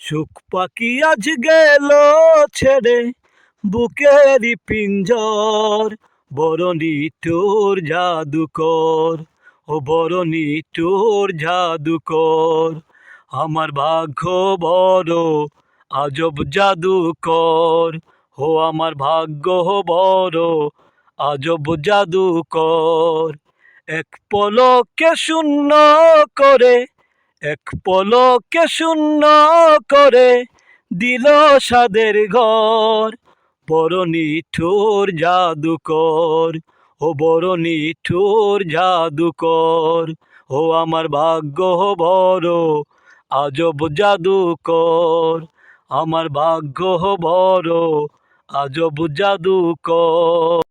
সুখ পাখি আজ গেল ছেড়ে বুকেরই পিঞ্জর, বরণি তোর জাদুকর, ও বরণি তোর জাদুকর, আমার ভাগ্য বড়, আজব জাদুকর, ও আমার ভাগ্য বড়, আজব জাদুকর, এক পলকে শূন্য করে এক পলকে শূন্য করে দিল সাদের ঘর। বড় নিঠুর জাদুকর, ও বড় নিঠুর জাদুকর, ও আমার ভাগ্য বড়, আজব জাদুকর। আমার ভাগ্য বড়, আজব জাদুকর।